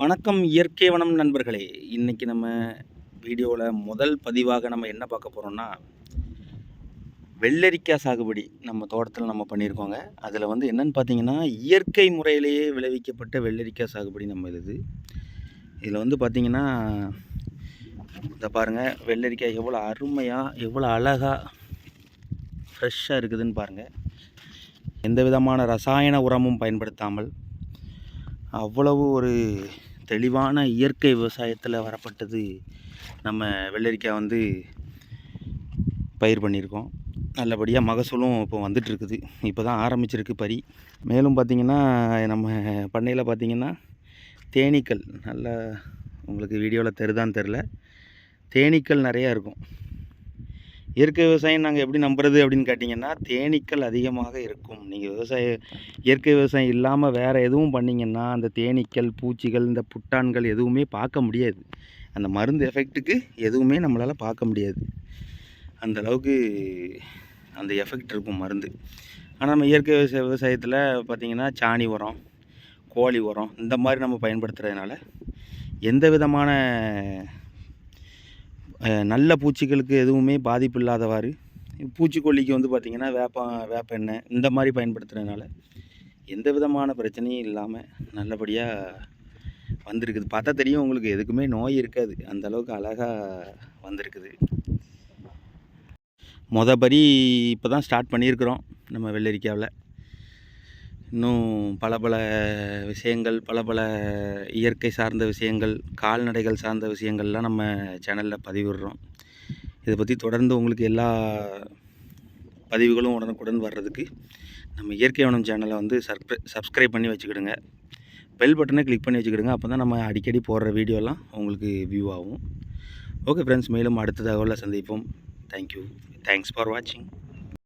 வணக்கம் இயற்கை வனம் நண்பர்களே. இன்றைக்கி நம்ம வீடியோவில் முதல் பதிவாக நம்ம என்ன பார்க்க போகிறோம்னா வெள்ளரிக்காய் சாகுபடி நம்ம தோட்டத்தில் நம்ம பண்ணியிருக்கோங்க. அதில் வந்து என்னென்னு பார்த்தீங்கன்னா இயற்கை முறையிலேயே விளைவிக்கப்பட்ட வெள்ளரிக்காய் சாகுபடி நம்ம இது. இதில் வந்து பார்த்திங்கன்னா இதை பாருங்கள் வெள்ளரிக்காய் எவ்வளோ அருமையாக எவ்வளோ அழகாக ஃப்ரெஷ்ஷாக இருக்குதுன்னு பாருங்கள் எந்த விதமான ரசாயன உரமும் பயன்படுத்தாமல் அவ்வளவு ஒரு தெளிவான இயற்கை விவசாயத்தில் வரப்பட்டது நம்ம வெள்ளரிக்காய் வந்து பயிர் பண்ணியிருக்கோம். நல்லபடியாக மகசூலும் இப்போ வந்துட்டுருக்குது. இப்போ தான் ஆரம்பிச்சிருக்கு பறி. மேலும் பார்த்திங்கன்னா நம்ம பண்ணையில் பார்த்திங்கன்னா தேனீக்கள். நல்ல உங்களுக்கு வீடியோவில் தெரிதான்னு தெரில தேனீக்கள் நிறையா இருக்கும். இயற்கை விவசாயம் நாங்கள் எப்படி நம்புறது அப்படின்னு கேட்டிங்கன்னா தேனீக்கள் அதிகமாக இருக்கும். நீங்கள் விவசாய இயற்கை விவசாயம் இல்லாமல் வேறு எதுவும் பண்ணிங்கன்னா அந்த தேனீக்கள் பூச்சிகள் இந்த புட்டான்கள் எதுவுமே பார்க்க முடியாது. அந்த மருந்து எஃபெக்ட்டுக்கு எதுவுமே நம்மளால் பார்க்க முடியாது. அந்த அளவுக்கு அந்த எஃபெக்ட் இருக்கும் மருந்து. ஆனால் நம்ம இயற்கை விவசாய விவசாயத்தில் பார்த்திங்கன்னா சாணி உரம் கோழி உரம் இந்த மாதிரி நம்ம பயன்படுத்துகிறதுனால எந்த விதமான நல்ல பூச்சிகளுக்கு எதுவுமே பாதிப்பு இல்லாதவாறு பூச்சிக்கொல்லிக்கு வந்து பார்த்திங்கன்னா வேப்ப வேப்பெண்ணெய் இந்த மாதிரி பயன்படுத்துகிறதுனால எந்த விதமான பிரச்சனையும் இல்லாமல் நல்லபடியாக வந்திருக்குது. பார்த்தா தெரியும் உங்களுக்கு எதுக்குமே நோய் இருக்காது. அந்தளவுக்கு அழகாக வந்திருக்குது. மொதல் படி இப்போ தான் ஸ்டார்ட் பண்ணியிருக்கிறோம் நம்ம வெள்ளரிக்காவில். இன்னும் பல பல விஷயங்கள் பல பல இயற்கை சார்ந்த விஷயங்கள் கால்நடைகள் சார்ந்த விஷயங்கள்லாம் நம்ம சேனலில் பதிவிடுறோம். இதை பற்றி தொடர்ந்து உங்களுக்கு எல்லா பதிவுகளும் உடனுக்குடன் வர்றதுக்கு நம்ம இயற்கை வனம் சேனலை வந்து சப்ஸ்கிரை சப்ஸ்கிரைப் பண்ணி வச்சுக்கிடுங்க. பெல் பட்டனை கிளிக் பண்ணி வச்சுக்கிடுங்க. அப்போ தான் நம்ம அடிக்கடி போடுற வீடியோலாம் உங்களுக்கு வியூ ஆகும். ஓகே ஃப்ரெண்ட்ஸ் மேலும் அடுத்த தகவலில் சந்திப்போம். தேங்க்யூ தேங்க்ஸ் ஃபார் வாட்சிங்